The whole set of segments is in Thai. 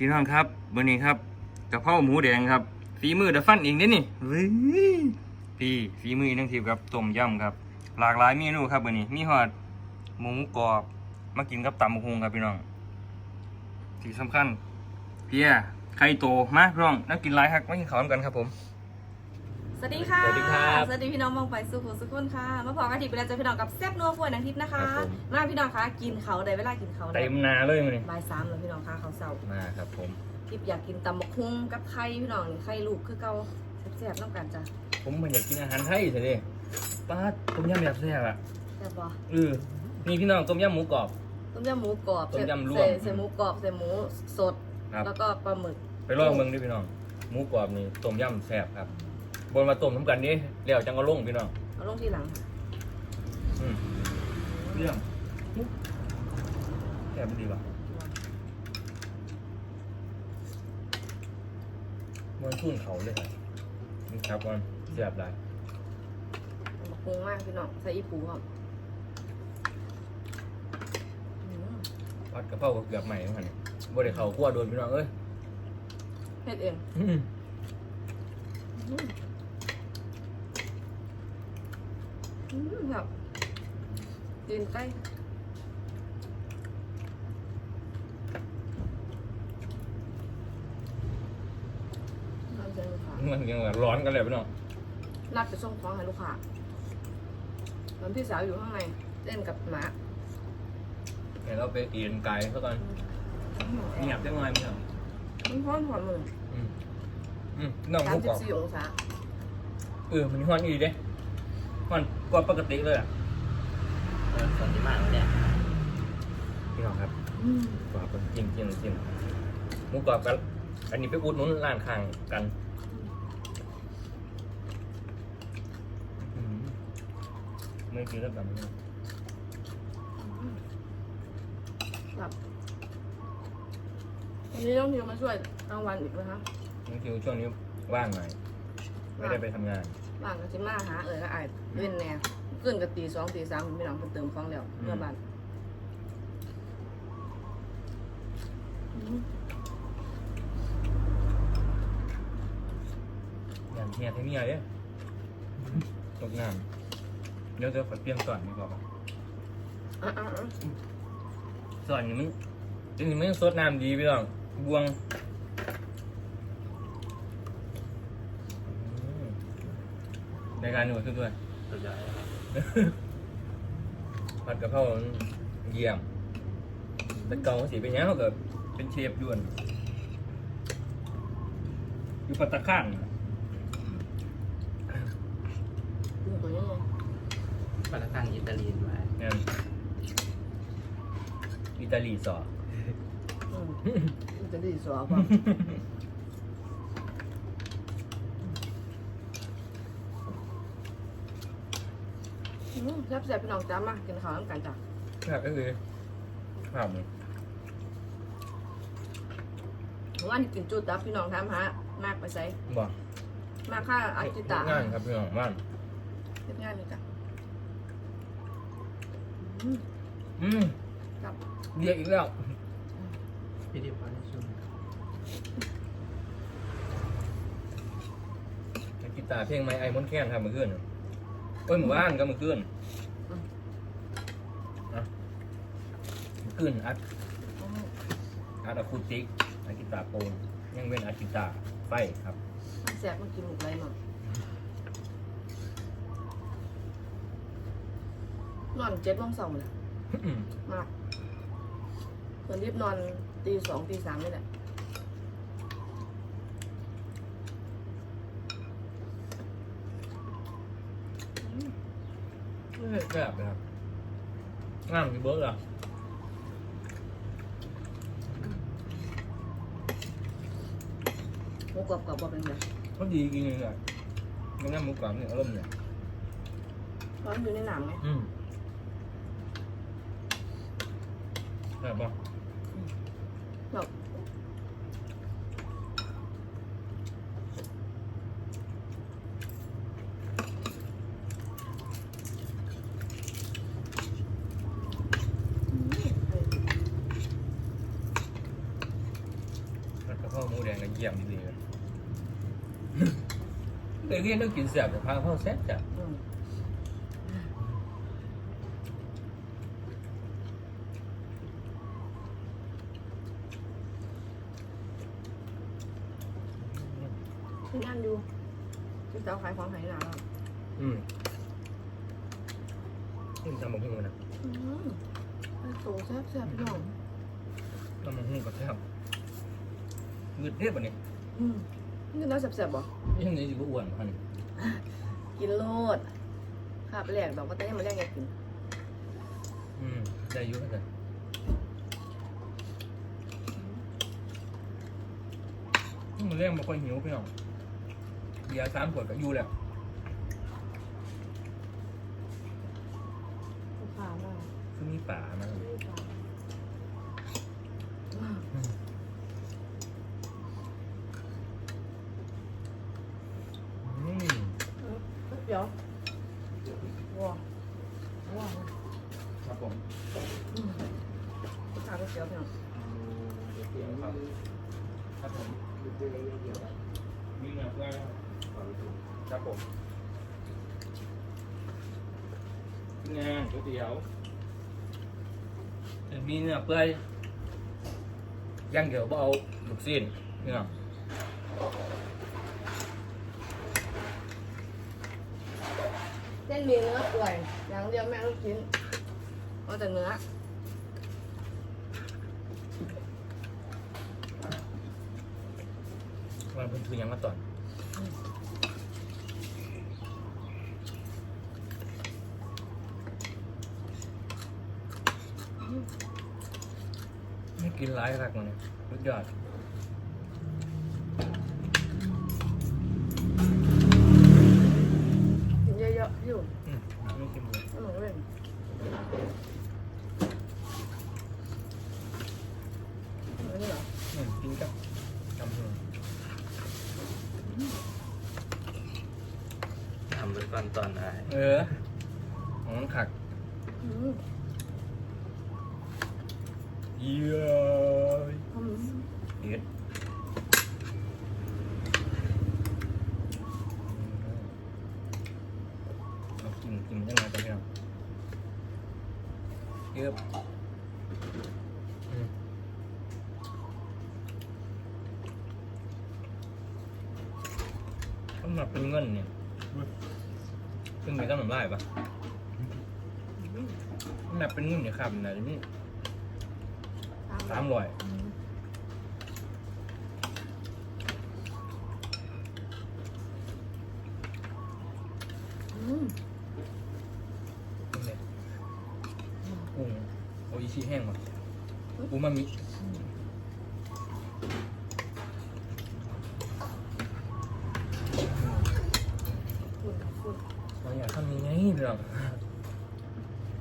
พี่น้องครับวันนี้ครับกะเพราหมูแดงครับฝีมือเดอะฟันเองเด้นี่เว้ยพี่ฝีมือนังทีครับต้มยำครับ หลากหลายเมนูครับวันนี้มีหอดหมูกรอบมากินกับตำบักฮุงครับพี่น้องที่สำคัญเพียไข่โตมาพี่น้องนักกินหลายฮักมากินข้าวนำกันครับผม สวัสดีค่ะ สวัสดีครับสวัสดีพี่น้องมองไปสุขุมสุขุนค่ะ มาพอกันทีไปแล้วเจอพี่น้องกับแซ่บนัวครัวนังทิพย์นะคะครับผม มาพี่น้องคะกินเขาได้เวลากินเขาเต็มนาเลยมันนี่บ่ายสามแล้วพี่น้องคะเขาวเสาร์มาครับ ผมทิพย์อยากกินตำบักหุ่งกับไข่พี่น้องนี่ไข่ลูกคือเก่าแซ่บๆน้ำกันจ้ะผมมันอยากกินอาหารไทยสิเด้ป้าดต้มยำแบบแซ่บอะแซ่บปะเออนี่พี่น้องต้มยำหมูกรอบ ต้มยำหมูกรอบต้มยำรวม ใส่ใส่หมูกรอบใส่หมูสด ครับ แล้วก็ปลาหมึก ไปลองเมืองด้วยพี่น้อง หมูกรอบนี่ต้มยำแซ่บครับ บนมาต้มน้ำกันนี่เดี๋ยวจังก็ลงพี่น้องเอาลงที่หลังอืมเรื่องแซ่บไม่ดีว่ะมันทุ่นเขาเลยครับนี่ครับก่อนแซ่บหลายตำบักหุ่งมากพี่น้องใส่อีปูครับอืมพัดกระเพราก็เกือบใหม่เหมือนกันนี่บ่ได้เข้าคั่วโดนพี่น้องเอ้ยเฮ็ดเอง อืม อืมอืม แบบกินใกล้เอาใจลูกค้ามันยังแบบร้อนกันเลยพี่น้องนัดไปส่งของให้ลูกค้าตอนพี่สาวอยู่ข้างในเล่นกับหมาเดี๋ยวเราไปกินไก่ซะก่อนเงียบจังเลยพี่น้องมันร้อนหัวมืออืมอืมน้องหสามมูสิกรบอบสี่องศา เออมันฮ้อนอีเด้ ฮ้อนกว่าปกติเลยอะเออสวัสดีมากเลยเนี่ยพี่น้องครับอืมกรอบเป็นจิ้มจิ้มจิ้มหมูกรอบกัน อันนี้ไปอุดหนุนร้านข้างกันอืมไม่กินแล้วแบบนี้แบบวันนี้ต้องทิวมาช่วยกลางวันอีกนะคะนี่คือช่วงนี้ว่างหน่อยไม่ได้ไปทำงาน บ้านก็จะมาหาเอ๋ยก็อายเว้นแน่ขึ้นกับตีสองตีสามพี่น้องเพิ่นเติมของแล้วเมื่อบ้านอืมอย่างเฮียที่เมียเด้ตกงานเดี๋ยวจะไปเปลี่ยนก่อนดีกว่าปะอะอะอะส่วนนี้มันจริงๆมันสดน้ำดีพี่น้องบวงอืม ในการหนูขึ้นด้วยสุดยอดเลยครับผัดกะเพราเยี่ยมแต่เก่าสีเป็นยังเขาเกิดเป็นเชฟอยวน อยู่ปัตตาข้างดูตัวนี้ไงปาตตังอิตาลีนไว้เนี่ยอิตาลีสออืมมันจะดีสว ป่ะอืมแซ่บๆพี่น้องจ้ามากินข้าวน้ำกันจ้ะครับก็คือครับเมื่อวานนี้กินจุดดับพี่น้องถามหามากไปใส่บอกมากค่าอาจิตางานครับพี่น้องบ้านเฮ็ดงานนี่จ้ะอืมอืมครับเรียกอีกแล้วพี่ดิบพอได้ช่วยกีตาร์เพลงไม้ไอ้มอนแค้นครับเมื่อคืนเอ้ยเมื่อวานก็เมื่อคืนอะเมื่อคืนอัดอืมอัดอะคูติกอัดกีตาร์โปนยังเว้นอัดกีตาร์ไฟครับมันแซ่บมันกินหมกไรเนาะนอนเจ็ดโมงสองเลยมากเหมือนรีบนอนตีสองตีสามนี่แหละ แบบนะครับงามที่เบิร์ดอะหมูกรอบกรอบบ่เป็นไงเขาดีจริงเลยอะมันง่ามหมูกรอบเนี่ยอารมณ์เนี่ยเพราะมันอยู่ในหนังไงอืมแบบว่าแบบ แล้วก็หมูแดงก็เยี่ยมดีเลย เด็กเรียนต้องกินแซ่บแต่พาพ่อแซ่บจ้ะอืมที่นั่นดูที่เจ้าขายของขายหนาแล้วอืมนี่ทำมาหุ้งนะอืมไอ้โตแซ่บแซ่บพี่น้องทำมาหุ้งกับแซ่บเงืดเรียบอันนี้อืม นี่น่าแซ่บๆบ่ยังไงสิบอ้วนพันกินโลดขาบแหลกดอกก็แต่ยังมาแรกไงกินอืมได้อยุ่งกันมันเรื่องมาค่อยหิวพี่น้องเบียร์สามขวดก็อยู่แล้วลูกค้ามากคือมีป่ามาลูกค้าว้าว อืม เอ อเดี๋ยวว้าวว้าวครับผมอืมลูกค้าก็เสียวพี่น้อง ครับครับผมมี เนื้อเปื่อยครับผมงานก๋วยเตี๋ยวมีเนื้อเปื่อยย่างเดี๋ยวบ่เอาลูกสิ้นนี่เนาะเส้นหมีเนื้อเปื่อยอย่างเดียวแม่ลูกชิ้นเอาแต่เนื้อวันเพิ่นคือหยังมาตอนไม่กินหลายคักมันเนี่ยสุดยอด กินเยอะๆพี่อยู่ อืมไม่กินเลย ไม่หมดเลยอันนี้เหรอ อืมกินกับจำเลย ทำเป็นตอนตอนได้เออของมันขักอืมเยี่ยมอืมเด็ดเอากินกินยังไงกันเนี่ยเยอะอืมต้องมาเป็นเงินเนี่ย เป็นไงต้องหนุนไล่ปะมันแบบเป็นเงินเนี่ยครับนะนี่สามร้อยอืมอืมเนี่ยกุ้งโออิชิแห้งมาอูมามิ คุณคุณ เราอยากทำยังไง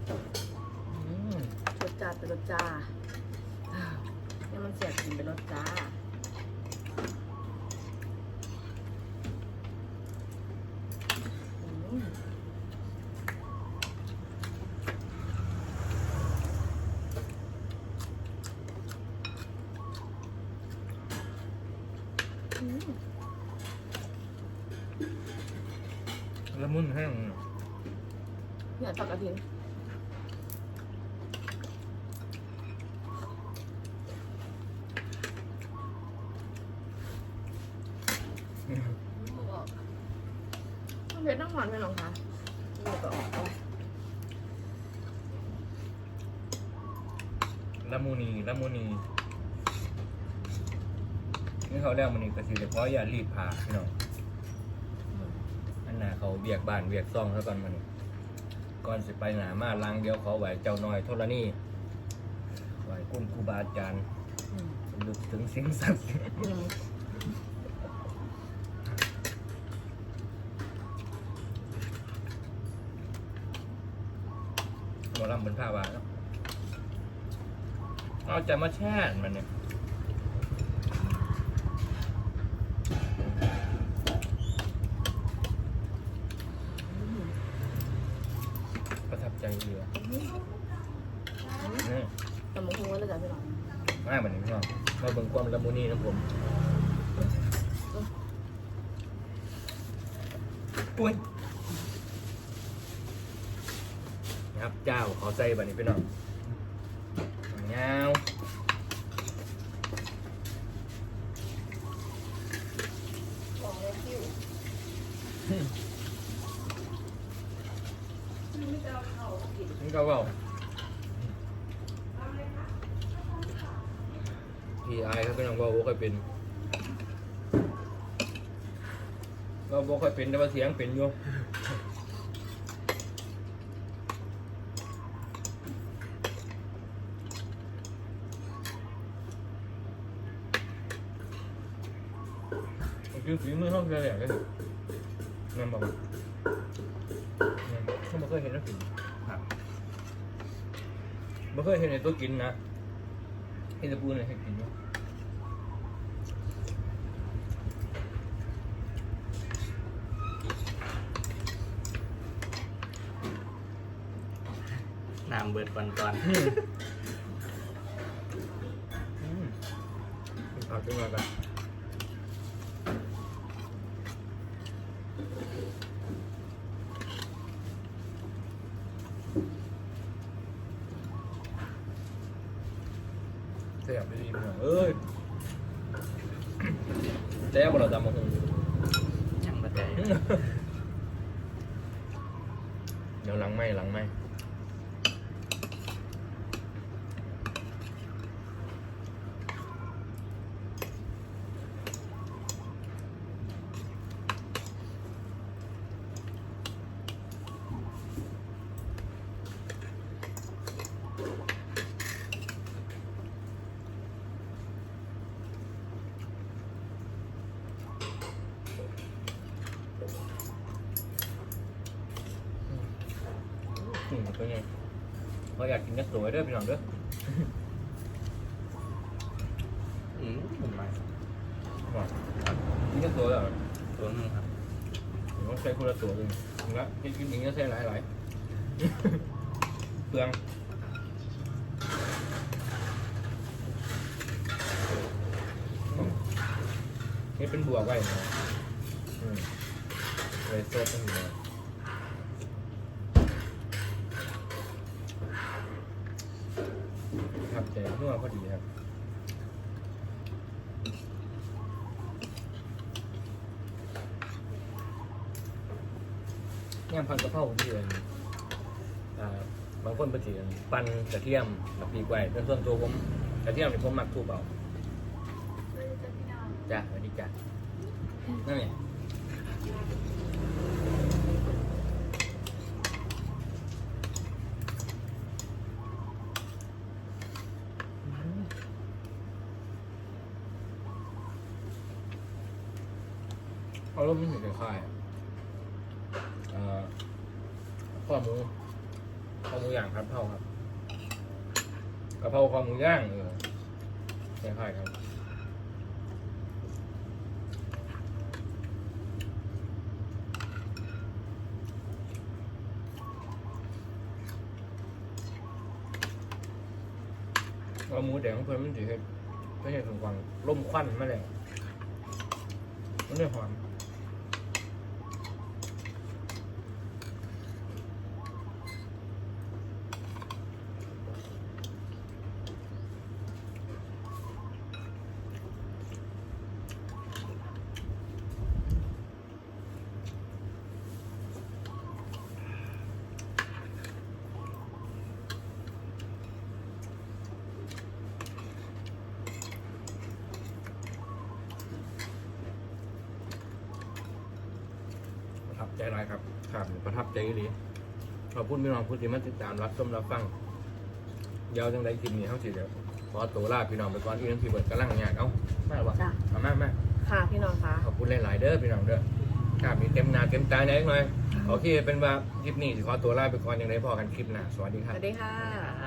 เรื่องอืมรสจ้าเป็นรสจ้าอ่าเนี่ยมันเสียกินเป็นรสจ้าอืมอืมละมุนแห้ง เนี่ยตักกระถินอืมต้องเพชรต้องหวานไหมน้องคะนี่ก็ออกเอาละมุนีละมุนีนี่เขาเรียกมันนี่ก็คือเฉพาะอย่ารีบผ่าพี่น้องอันน่ะเขาเบียกบ้านเบียกซ่องแล้วก่อนมันนี่ ก่อนสิไปหนามาลังเดียวขาไหวเจ้าน้อยโทรนี่ไหวกุ้นครูบาอาจารย์ลึกถึงสิ่งศักดิ์สิทธิ์หมอลำเป็นผ้าวาครับเอาจะมาแช่มันเนี่ยประทับใจดีว่ะ อืม นี่ แต่มึง คงว่าจะจ่ายพี่น้องมากเหมือนนี้พี่น้องมาเบิ่งความละมุนีนะผมอุ้ยนะครับเจ้าขอใจบัดนี้พี่น้องเงาว ของเลยคิวไม่จะเอาเข้ากิน นี่ก็เว่าพี่อายเขาเป็นน้องเว่าบ่ค่อยเป็นเราบ่ค่ อยเป็นแต่ว่าเสียงเป็นอยู่คือฝีมือห้องแหลกเลยนั่นบอกนั่นเขาไม่เคยเห็นนักฝีครับไม่เคยเห็นในตัวกินนะเห็นแต่ปูนเลยให้กินเนาะำเบิดก่อนก่อนอืมอืมเอาขึ้นมากันเสียบไปดีพี่น้องเอ้ยแจ๊บเราจำมาคงยังบัดใจ เดี๋ยวหลังไม่หลังไม่ อืมตัวนี้เราอยากกินเนื้อสวยเด้อพี่น้องเด้ออืมผมมาว่ากินเนื้อสวยเหรอตัวนึงครับผมต้องใช้คนละตัวเลยแล้วกินกินอย่างนี้ก็ใช้หลายหลายเปลืองนี่เป็นบวกไว้นะอืมเลยโซ่ต้องอยู่ เลยครับแต่นัวพอดีครับแง่มพันกระเพราผมเดือนอ่าบางคนไปเถียงปันกระเทียมกับปีกไว้เป็นส่วนตัวผมกระเทียมนี่ผมหมักทูบเอาจ้ะสวัสดีจ้ะนั่นไงารมณ์ไม่เหมือนกับค่ายอะเอ่อข้อหมูข้อหมูย่างครับเท่าครับกะเพราข้อหมูย่างเออคล้ายๆครับเอาหมูแดงของเพื่อนมันถือให้ไม่ใช่ถึงกวางล่มควันมาแล้วมันได้หอม ใจไรครับครับประทับใจดีขอบคุณพี่น้องผู้ที่มาติดตามรับชมรับฟังยาวจังไดคลิปนี้เท่าสิเดียวขอตัวลาพี่น้องไปก่อนที่นั่นพี่เบิร์ดกำลังงานเอ้ามาหรอวะจ้ะ เอามามาค่ะพี่น้องคะขอบคุณหลาย ๆ เด้อพี่น้องเด้อครับมีเต็มหน้าเต็มตาหน่อยหน่อยโอเคเป็นว่าคลิปนี้สิขอตัวลาไปก่อนอย่างไรพอกันคลิปหน้าสวัสดีสครับ วัสดีค่ะครับ